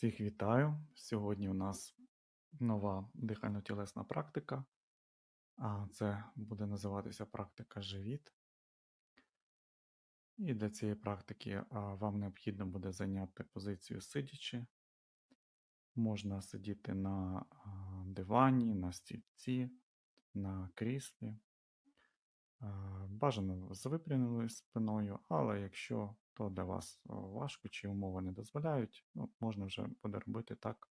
Всіх вітаю! Сьогодні у нас нова дихально-тілесна практика, а це буде називатися практика живіт. І для цієї практики вам необхідно буде зайняти позицію сидячи. Можна сидіти на дивані, на стільці, на кріслі. Бажано з випрямленою спиною, але якщо то для вас важко чи умови не дозволяють, ну, можна вже буде робити так,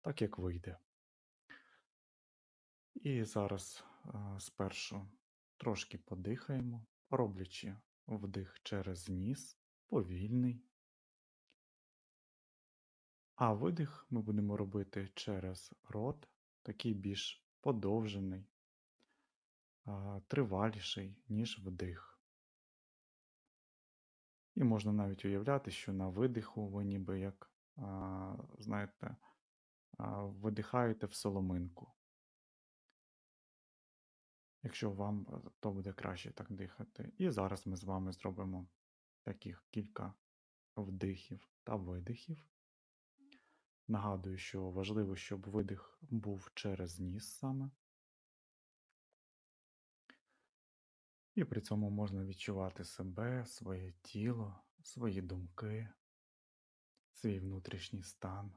так як вийде. І зараз спершу трошки подихаємо, роблячи вдих через ніс, повільний. А видих ми будемо робити через рот, такий більш подовжений, триваліший, ніж вдих. І можна навіть уявляти, що на видиху ви ніби як, знаєте, видихаєте в соломинку. Якщо вам е, то буде краще так дихати. І зараз ми з вами зробимо таких кілька вдихів та видихів. Нагадую, що важливо, щоб видих був через ніс саме. І при цьому можна відчувати себе, своє тіло, свої думки, свій внутрішній стан,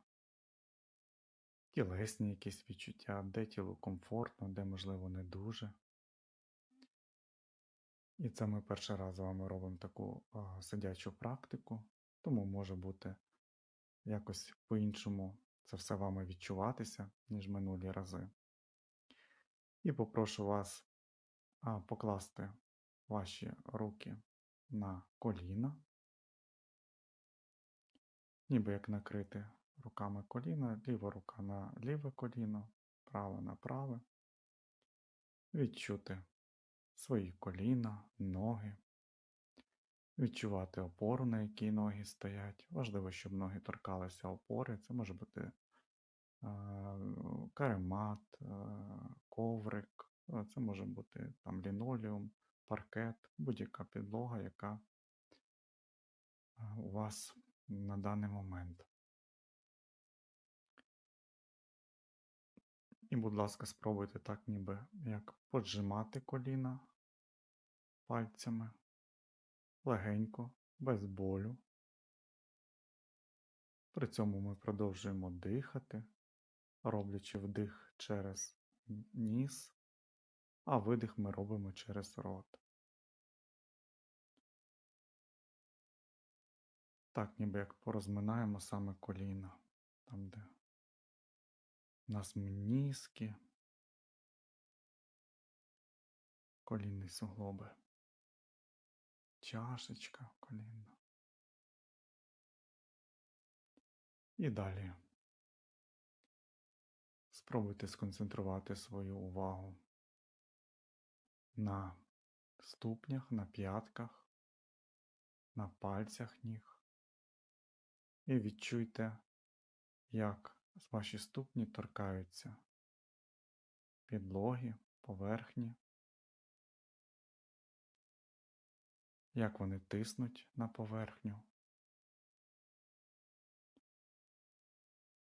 тілесні якісь відчуття, де тілу комфортно, де, можливо, не дуже. І це ми перший раз з вами робимо таку а, сидячу практику, тому може бути якось по-іншому це все вами відчуватися, ніж минулі рази. І попрошу вас а, покласти ваші руки на коліна, ніби як накрити руками коліна, ліва рука на ліве коліно, права на праве. Відчути свої коліна, ноги, відчувати опору, на якій ноги стоять. Важливо, щоб ноги торкалися опори. Це може бути е, каремат, е, коврик, е, це може бути там лінолеум, паркет, будь-яка підлога, яка у вас на даний момент. І, будь ласка, спробуйте так, ніби як поджимати коліна пальцями легенько, без болю. При цьому ми продовжуємо дихати, роблячи вдих через ніс, а видих ми робимо через рот. Так, ніби як порозминаємо саме коліна, там, де у нас меніски, колінні суглоби, чашечка колінна. І далі спробуйте сконцентрувати свою увагу на ступнях, на п'ятках, на пальцях ніг. І відчуйте, як ваші ступні торкаються підлоги, поверхні, як вони тиснуть на поверхню.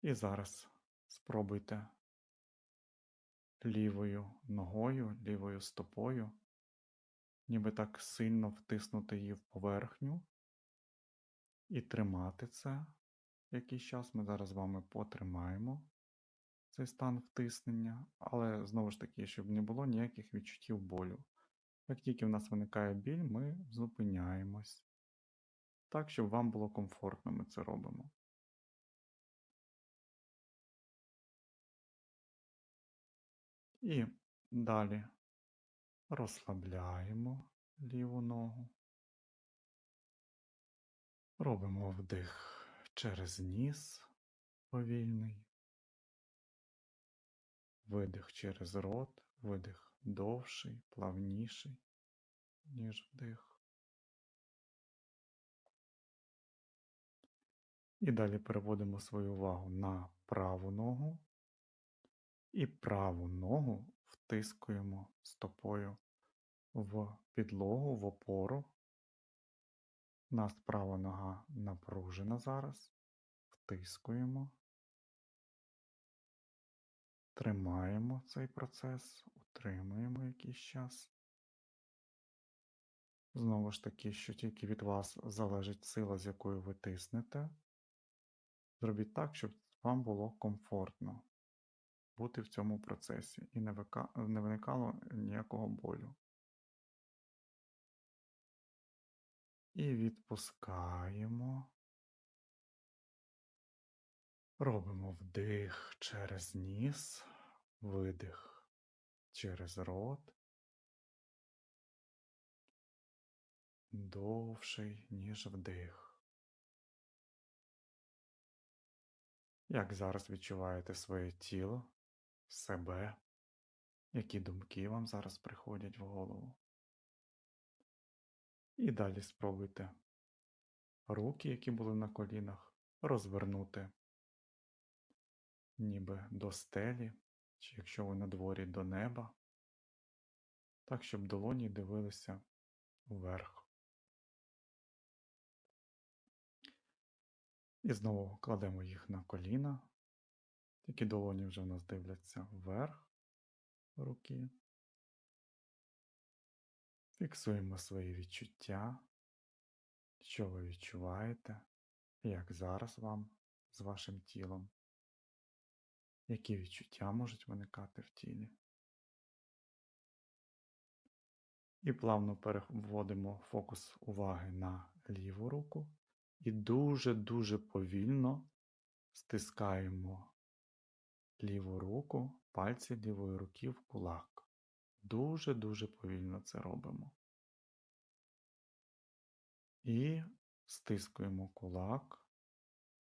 І зараз спробуйте лівою ногою, лівою стопою, ніби так сильно втиснути її в поверхню і тримати це якийсь час. Ми зараз з вами потримаємо цей стан втиснення, але знову ж таки, щоб не було ніяких відчуттів болю. Як тільки в нас виникає біль, ми зупиняємось. Так, щоб вам було комфортно, ми це робимо. І далі розслабляємо ліву ногу. Робимо вдих через ніс повільний, видих через рот, видих довший, плавніший, ніж вдих. І далі переводимо свою увагу на праву ногу і праву ногу втискуємо стопою в підлогу, в опору. У нас права нога напружена зараз. втискуємо, тримаємо цей процес, утримуємо якийсь час. Знову ж таки, що тільки від вас залежить сила, з якою ви тиснете. Зробіть так, щоб вам було комфортно бути в цьому процесі і не, виникало ніякого болю. І відпускаємо. Робимо вдих через ніс, видих через рот. Довший, ніж вдих. Як зараз відчуваєте своє тіло, себе, які думки вам зараз приходять в голову? І далі спробуйте руки, які були на колінах, розвернути, ніби до стелі, чи якщо ви на дворі до неба, так, щоб долоні дивилися вверх. І знову кладемо їх на коліна, тільки долоні вже в нас дивляться вверх руки. Фіксуємо свої відчуття, що ви відчуваєте, як зараз вам з вашим тілом, які відчуття можуть виникати в тілі. І плавно переводимо фокус уваги на ліву руку і дуже-дуже повільно стискаємо ліву руку, пальці лівої руки в кулак. Дуже-дуже повільно це робимо. І стискуємо кулак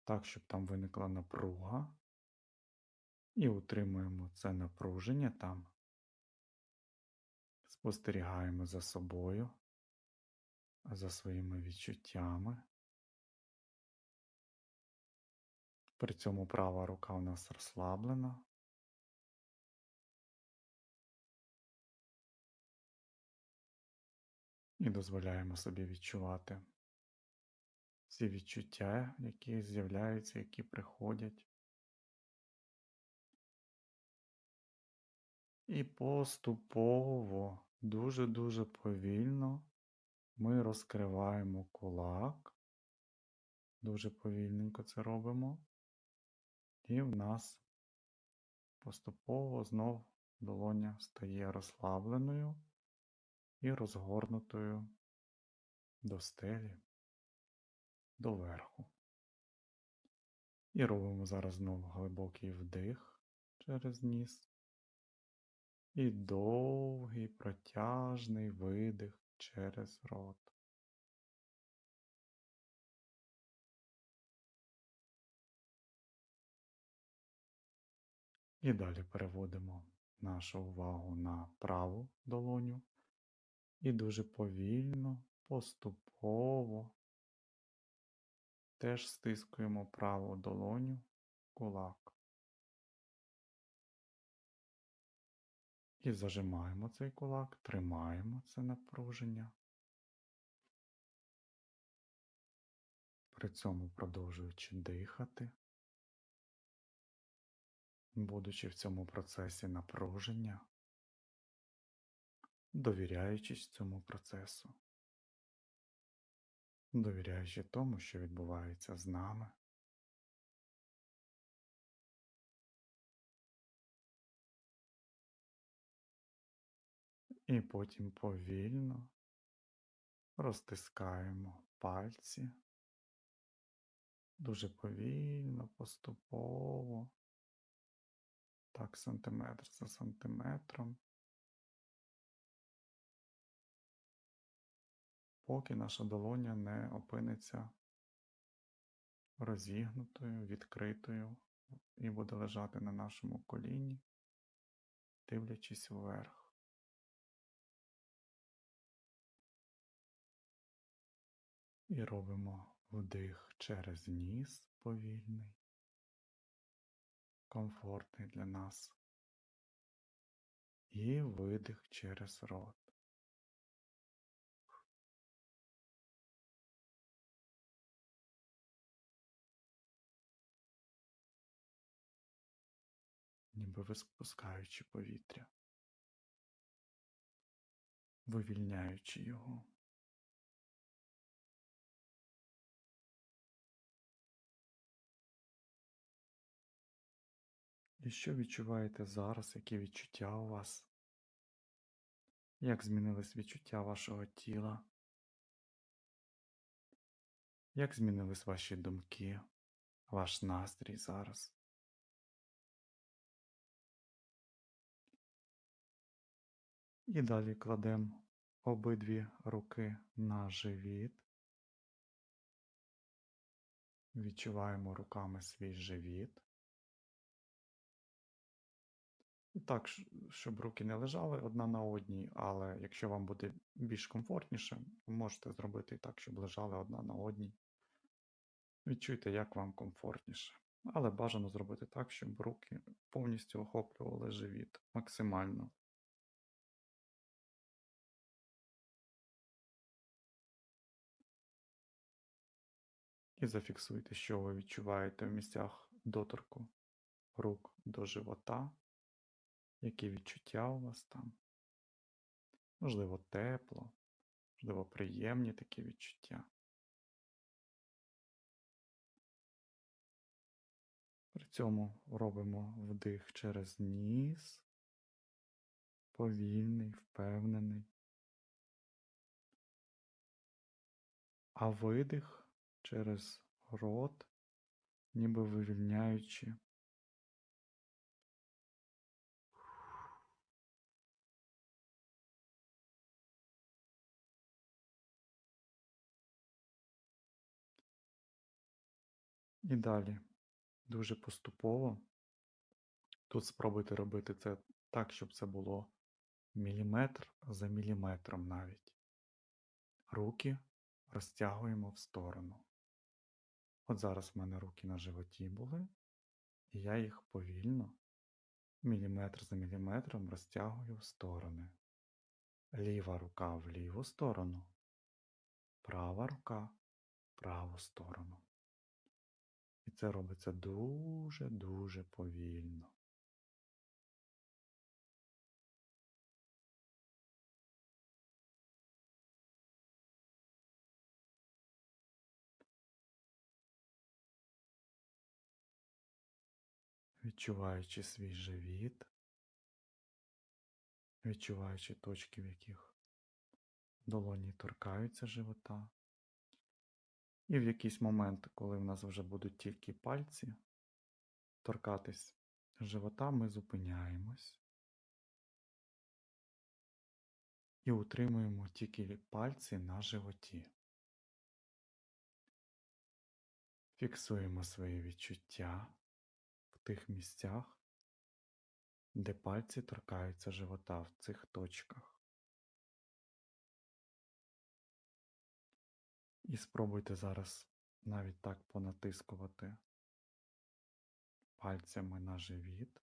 так, щоб там виникла напруга. І утримуємо це напруження там. Спостерігаємо за собою, за своїми відчуттями. При цьому права рука у нас розслаблена. І дозволяємо собі відчувати ці відчуття, які з'являються, які приходять. І поступово, дуже-дуже повільно ми розкриваємо кулак. Дуже повільненько це робимо. І в нас поступово знов долоня стає розслабленою і розгорнутою до стелі, до верху. І робимо зараз знову глибокий вдих через ніс і довгий протяжний видих через рот. І далі переводимо нашу увагу на праву долоню і дуже повільно, поступово теж стискуємо праву долоню кулак. І зажимаємо цей кулак, тримаємо це напруження. При цьому продовжуючи дихати будучи в цьому процесі напруження, довіряючись цьому процесу, довіряючи тому, що відбувається з нами. І потім повільно розтискаємо пальці, дуже повільно, поступово так, сантиметр за сантиметром. Поки наша долоня не опиниться розігнутою, відкритою і буде лежати на нашому коліні, дивлячись вверх. І робимо вдих через ніс повільний комфортний для нас. І видих через рот. Ніби виспускаючи повітря, вивільняючи його. І що відчуваєте зараз, які відчуття у вас? Як змінились відчуття вашого тіла? Як змінились ваші думки, ваш настрій зараз? І далі кладемо обидві руки на живіт. Відчуваємо руками свій живіт. Так, щоб руки не лежали одна на одній, але якщо вам буде більш комфортніше, можете зробити і так, щоб лежали одна на одній. Відчуйте, як вам комфортніше. Але бажано зробити так, щоб руки повністю охоплювали живіт максимально. І зафіксуйте, що ви відчуваєте в місцях доторку рук до живота, які відчуття у вас там. Можливо, тепло, можливо, приємні такі відчуття. При цьому робимо вдих через ніс, повільний, впевнений. А видих через рот, ніби вивільняючи. І далі дуже поступово. Тут спробуйте робити це так, щоб це було міліметр за міліметром навіть. Руки розтягуємо в сторону. От зараз в мене руки на животі були, і я їх повільно, міліметр за міліметром розтягую в сторони. Ліва рука в ліву сторону, права рука в праву сторону. І це робиться дуже-дуже повільно. Відчуваючи свій живіт, відчуваючи точки, в яких долоні торкаються живота. І в якийсь момент, коли в нас вже будуть тільки пальці торкатись живота, ми зупиняємось і утримуємо тільки пальці на животі. Фіксуємо свої відчуття в тих місцях, де пальці торкаються живота в цих точках. І спробуйте зараз навіть так понатискувати пальцями на живіт,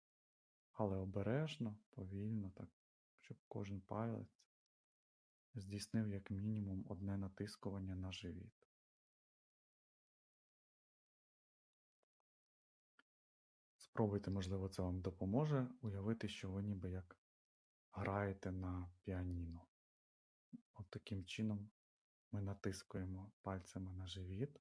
але обережно, повільно, так, щоб кожен палець здійснив як мінімум одне натискування на живіт. Спробуйте, можливо, це вам допоможе уявити, що ви ніби як граєте на піаніно. От таким чином ми натискуємо пальцями на живіт,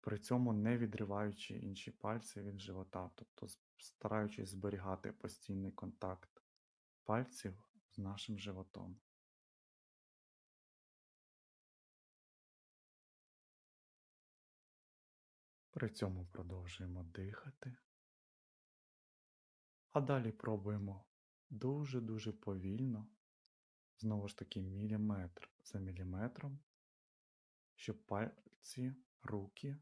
при цьому не відриваючи інші пальці від живота, тобто стараючись зберігати постійний контакт пальців з нашим животом. При цьому продовжуємо дихати, а далі пробуємо дуже-дуже повільно знову ж таки міліметр за міліметром, щоб пальці, руки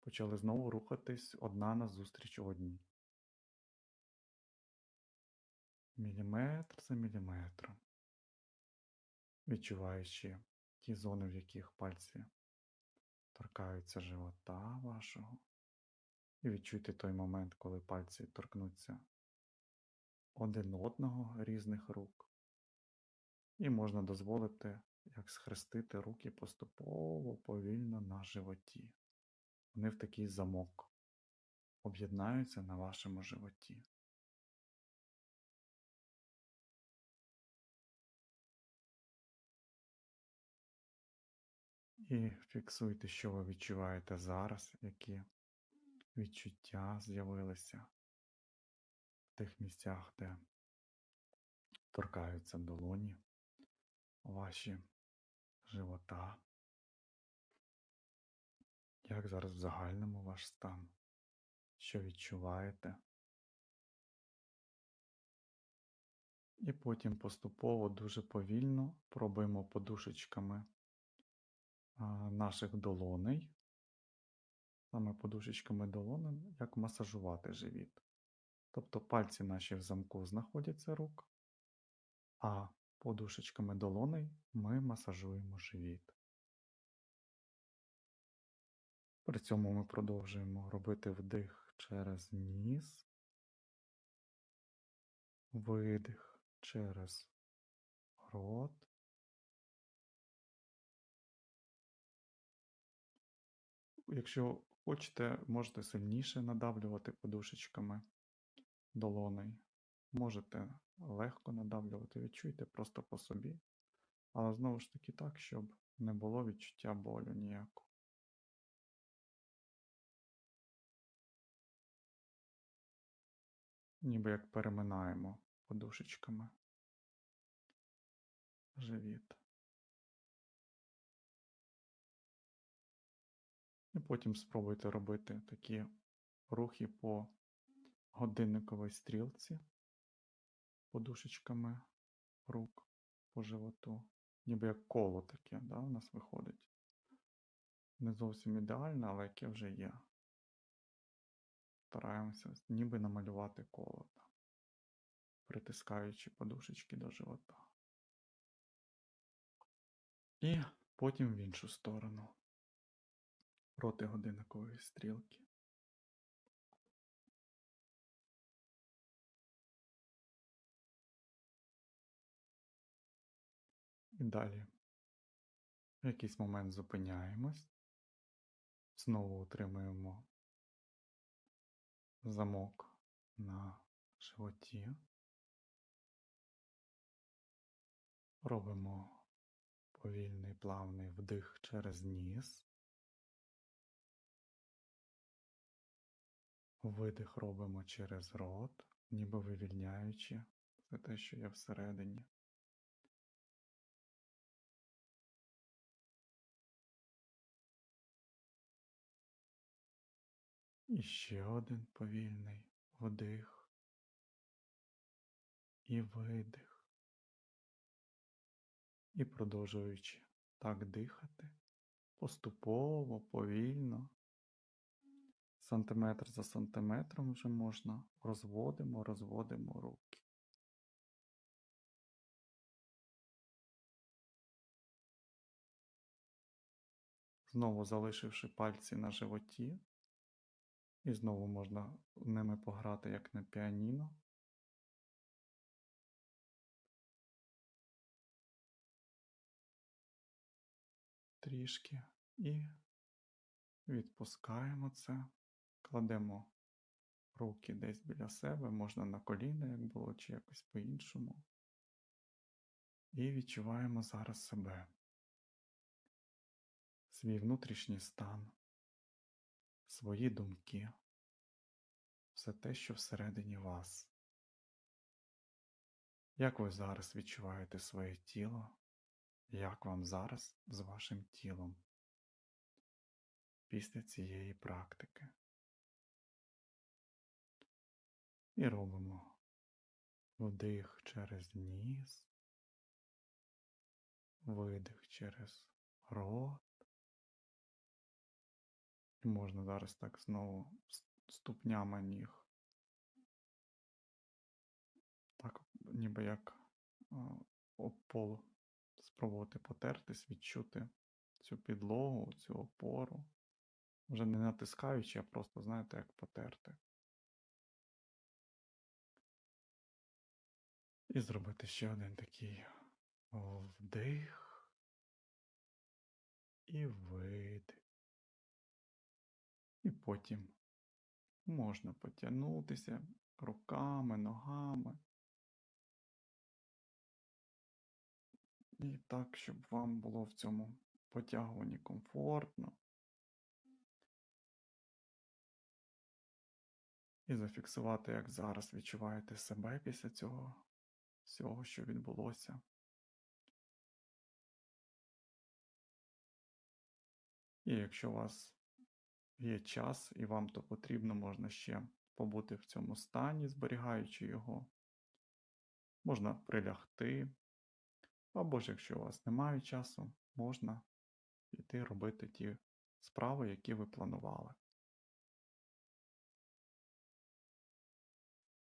почали знову рухатись одна назустріч одній. Міліметр за міліметром, відчуваючи ті зони, в яких пальці торкаються живота вашого. І відчуйте той момент, коли пальці торкнуться один одного різних рук. І можна дозволити, як схрестити руки поступово повільно на животі. Вони в такий замок. об'єднаються на вашому животі. І фіксуйте, що ви відчуваєте зараз, які відчуття з'явилися в тих місцях, де торкаються долоні ваші живота. Як зараз в загальному ваш стан? Що відчуваєте? І потім поступово дуже повільно пробуємо подушечками наших долоней, саме подушечками долоней, як масажувати живіт. Тобто пальці наші в замку знаходяться рук, а подушечками долоней ми масажуємо живіт. При цьому ми продовжуємо робити вдих через ніс, видих через рот. Якщо хочете, можете сильніше надавлювати подушечками долоней. Можете легко надавлювати, відчуйте просто по собі. Але знову ж таки так, щоб не було відчуття болю ніякого. Ніби як переминаємо подушечками живіт. І потім спробуйте робити такі рухи по годинниковій стрілці, подушечками рук по животу, ніби як коло таке, да, у нас виходить. Не зовсім ідеально, але яке вже є. Стараємося ніби намалювати коло, притискаючи подушечки до живота. І потім в іншу сторону проти годинникової стрілки. І далі в якийсь момент зупиняємось, знову утримуємо замок на животі, робимо повільний плавний вдих через ніс. Видих робимо через рот, ніби вивільняючи все те, що є всередині. І ще один повільний вдих і видих. І продовжуючи так дихати, поступово, повільно сантиметр за сантиметром вже можна, розводимо, розводимо руки. Знову залишивши пальці на животі, і знову можна ними пограти як на піаніно. Трішки і відпускаємо це. Кладемо руки десь біля себе, можна на коліна, як було, чи якось по-іншому. І відчуваємо зараз себе, свій внутрішній стан, свої думки, все те, що всередині вас. Як ви зараз відчуваєте своє тіло? Як вам зараз з вашим тілом після цієї практики? І робимо вдих через ніс, видих через рот. Можна зараз так знову ступнями ніг. Так, ніби як об спробувати потертись, відчути цю підлогу, цю опору. Вже не натискаючи, а просто, знаєте, як потерти. І зробити ще один такий вдих і видих. Потім Можна потягнутися руками, ногами. І так, щоб вам було в цьому потягуванні комфортно. І зафіксувати, як зараз відчуваєте себе після цього всього, що відбулося. І якщо у вас є час і вам то потрібно, можна ще побути в цьому стані, зберігаючи його. Можна прилягти, або ж якщо у вас немає часу, можна піти робити ті справи, які ви планували.